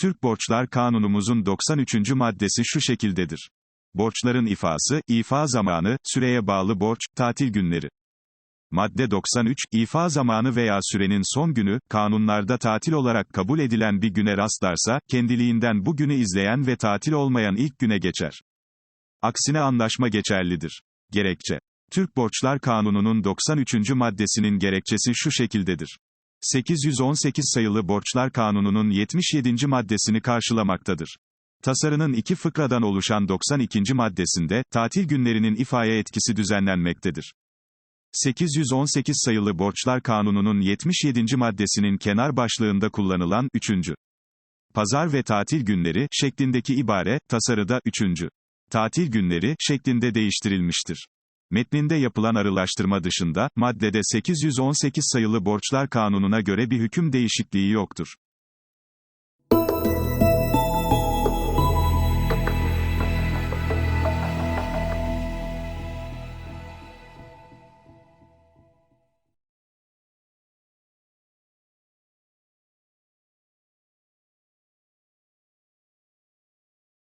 Türk Borçlar Kanunumuzun 93. maddesi şu şekildedir. Borçların ifası, ifa zamanı, süreye bağlı borç, tatil günleri. Madde 93, ifa zamanı veya sürenin son günü, kanunlarda tatil olarak kabul edilen bir güne rastlarsa, kendiliğinden bu günü izleyen ve tatil olmayan ilk güne geçer. Aksine anlaşma geçerlidir. Gerekçe. Türk Borçlar Kanunu'nun 93. maddesinin gerekçesi şu şekildedir. 818 sayılı Borçlar Kanunu'nun 77. maddesini karşılamaktadır. Tasarının iki fıkradan oluşan 92. maddesinde, tatil günlerinin ifaya etkisi düzenlenmektedir. 818 sayılı Borçlar Kanunu'nun 77. maddesinin kenar başlığında kullanılan 3. Pazar ve tatil günleri şeklindeki ibare, tasarıda 3. tatil günleri şeklinde değiştirilmiştir. Metninde yapılan arılaştırma dışında, maddede 818 sayılı Borçlar Kanunu'na göre bir hüküm değişikliği yoktur.